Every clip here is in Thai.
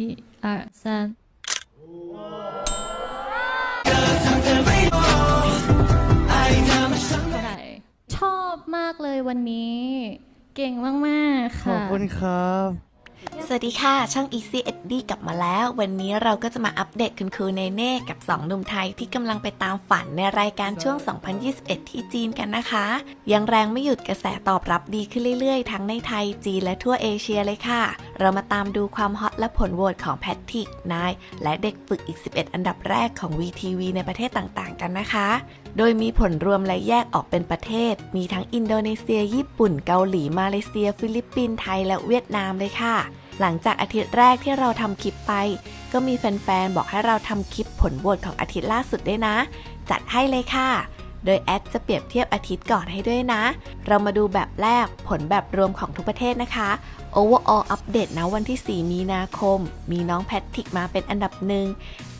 一二三。ชอบมากเลยวันนี้ เก่งมากๆ ขอบ ค่ะ คุณครับ สวัสดีค่ะ ช่อง Easy e d d กลับมาแล้ว วันนี้เราก็จะมาอัปเดตคุณครูเนเน่กับ 2 หนุ่มไทยที่กำลังไปตามฝันในรายการช่วง 2021 ที่จีนกันนะคะ ยังแรงไม่หยุดกระแสตอบรับดีขึ้นเรื่อยๆ ทั้งในไทยจีนและทั่วเอเชียเลยค่ะ เรามาตามดูความฮอตและผลโหวตของแพทริกนายและเด็กฝึกอีก 11 อันดับแรกของ VTV ในประเทศต่างๆ กันนะคะ โดยมีผลรวมและแยกออกเป็นประเทศ มีทั้งอินโดนีเซีย ญี่ปุ่น เกาหลี มาเลเซีย ฟิลิปปินส์ ไทย และเวียดนามเลยค่ะ หลังจากอาทิตย์แรกที่เราทำคลิปไป ก็มีแฟนๆ บอกให้เราทำคลิปผลโหวตของอาทิตย์ล่าสุดด้วยนะ จัดให้เลยค่ะ โดยแอดจะเปรียบเทียบอาทิตย์ก่อนให้ด้วยนะ เรามาดูแบบแรกผลแบบรวมของทุกประเทศนะคะ Overall Update นะวันที่ 4 มีนาคม มีน้องแพทริกมาเป็นอันดับหนึ่ง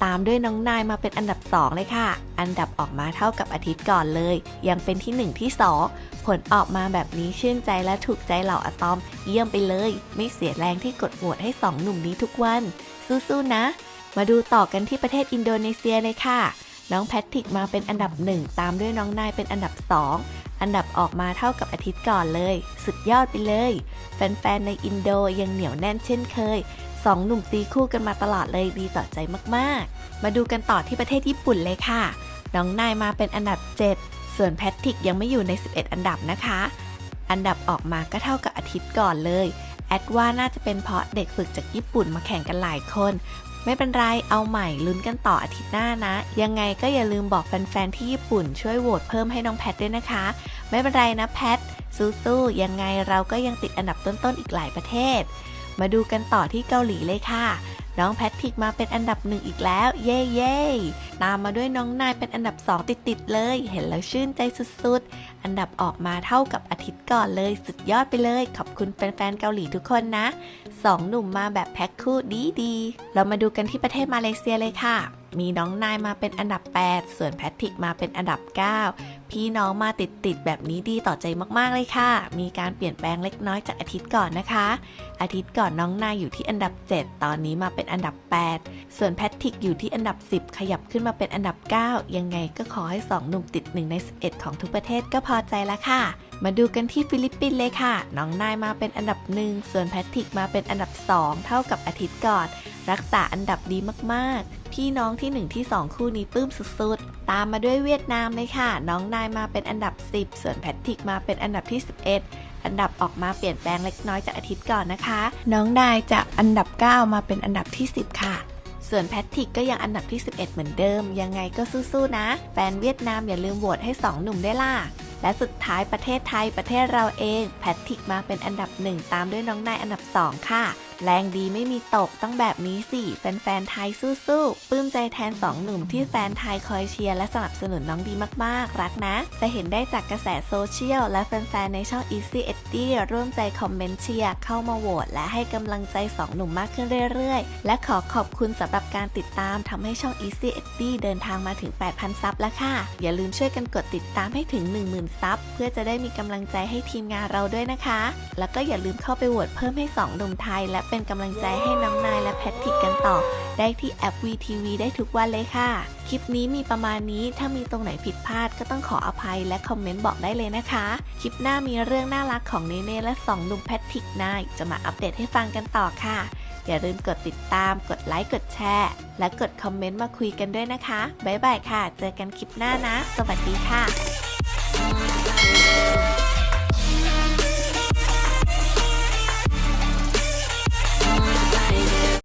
ตามด้วยน้องนายมาเป็นอันดับ 2 เลยค่ะ อันดับออกมาเท่ากับอาทิตย์ก่อนเลย ยังเป็นที่ 1 ที่ 2 ผลออกมาแบบนี้ชื่นใจและถูกใจเหล่าอะตอม เยี่ยมไปเลย ไม่เสียแรงที่กดโหวตให้ 2 หนุ่มนี้ทุกวัน สู้ๆนะ มาดูต่อกันที่ประเทศอินโดนีเซียเลยค่ะ น้องแพทริกมาเป็นอันดับ 1 ตามด้วยน้องนายเป็นอันดับ 2 อันดับออกมาเท่ากับอาทิตย์ก่อนเลย สุดยอดไปเลย แฟนๆ ในอินโดยังเหนียวแน่นเช่นเคยสองหนุ่มตีคู่กันมาตลอดเลยดีต่อใจมากๆ มาดูกันต่อที่ประเทศญี่ปุ่นเลยค่ะ น้องนายมาเป็นอันดับ 7 ส่วนแพทริกยังไม่อยู่ใน 11 อันดับนะคะ อันดับออกมาก็เท่ากับอาทิตย์ก่อนเลยแอดว่าน่าจะเป็นเพราะเด็กฝึกจากญี่ปุ่นมาแข่งกันหลายคน ไม่เป็นไร เอาใหม่ลุ้นกันต่ออาทิตย์หน้านะ ยังไงก็อย่าลืมบอกแฟนๆที่ญี่ปุ่นช่วยโหวตเพิ่มให้น้องแพทด้วยนะคะ ไม่เป็นไรนะแพทสู้ๆยังไงเราก็ยังติดอันดับต้นๆอีกหลายประเทศ มาดูกันต่อที่เกาหลีเลยค่ะ น้องแพทริกมาเป็นอันดับหนึ่งอีกแล้ว เย้เย้ตามมาด้วยน้องนายเป็นอันดับสองติดๆเลย เห็นแล้วชื่นใจสุดๆ อันดับออกมาเท่ากับอาทิตย์ก่อนเลยสุดยอดไปเลย ขอบคุณแฟนๆเกาหลีทุกคนนะสองหนุ่มมาแบบแพ็คคู่ดีๆ เรามาดูกันที่ประเทศมาเลเซียเลยค่ะ มีน้องนายมาเป็นอันดับ 8 ส่วนแพทริกมาเป็นอันดับ 9 พี่น้องมาติดติดแบบนี้ดีต่อใจมากๆเลยค่ะ มีการเปลี่ยนแปลงเล็กน้อยจากอาทิตย์ก่อนนะคะ อาทิตย์ก่อนน้องนายอยู่ที่อันดับ 7 ตอนนี้มาเป็นอันดับ 8 ส่วนแพทริกอยู่ที่อันดับ 10 ขยับขึ้นมาเป็นอันดับ 9 ยังไงก็ขอให้ 2 หนุ่มติด 1 ใน 11 ของทุกประเทศก็พอใจละค่ะมาดูกันที่ฟิลิปปินส์เลยค่ะ น้องนายมาเป็นอันดับหนึ่ง ส่วนแพทริกมาเป็นอันดับ 2 เท่ากับอาทิตย์ก่อน รักษาอันดับดีมากๆ พี่น้องที่ 1 ที่ 2 คู่นี้ปลื้มสุดๆ ตามมาด้วยเวียดนามเลยค่ะ น้องนายมาเป็นอันดับ 10 ส่วนแพทริกมาเป็นอันดับที่ 11อันดับออกมาเปลี่ยนแปลงเล็กน้อยจากอาทิตย์ก่อนนะคะ น้องนายจากอันดับ 9 มาเป็นอันดับที่ 10 ค่ะ ส่วนแพทริกก็ยังอันดับที่ 11 เหมือนเดิม ยังไงก็สู้ๆนะ แฟนเวียดนามอย่าลืมโหวตให้ 2 หนุ่มได้ล่ะ และสุดท้ายประเทศไทยประเทศเราเอง แพทริกมาเป็นอันดับหนึ่งตามด้วยน้องนายอันดับ 2 ค่ะ แรงดีไม่มีตกต้องแบบนี้สิ แฟนๆไทยสู้ๆปลื้มใจแทน2หนุ่มที่แฟนไทยคอยเชียร์และสนับสนุนน้องดีมากๆ รักนะ จะเห็นได้จากกระแสโซเชียลและแฟนๆในช่อง Easy e d d y ร่วมใจคอมเมนต์เชียร์เข้ามาโหวตและให้กำลังใจ2หนุ่มมากขึ้นเรื่อยๆ และขอขอบคุณสำหรับการติดตามทำให้ช่อง Easy e d d y เดินทางมาถึง 8,000 ซับแล้วค่ะ อย่าลืมช่วยกันกดติดตามให้ถึง 10,000 ซับเพื่อจะได้มีกำลังใจให้ทีมงานเราด้วยนะคะ แล้วก็อย่าลืมเข้าไปโหวตเพิ่มให้2หนุ่มไทยและเป็นกำลังใจให้น้องนายและแพทริกกันต่อ ได้ที่แอป VTV ได้ทุกวันเลยค่ะ คลิปนี้มีประมาณนี้ถ้ามีตรงไหนผิดพลาดก็ต้องขออภัยและคอมเมนต์บอกได้เลยนะคะ คลิปหน้ามีเรื่องน่ารักของเนเน่และ2หนุ่มแพทริกนายจะมาอัปเดตให้ฟังกันต่อค่ะ อย่าลืมกดติดตาม กดไลค์ กดแชร์ และกดคอมเมนต์มาคุยกันด้วยนะคะบ๊ายบายค่ะ เจอกันคลิปหน้านะ สวัสดีค่ะ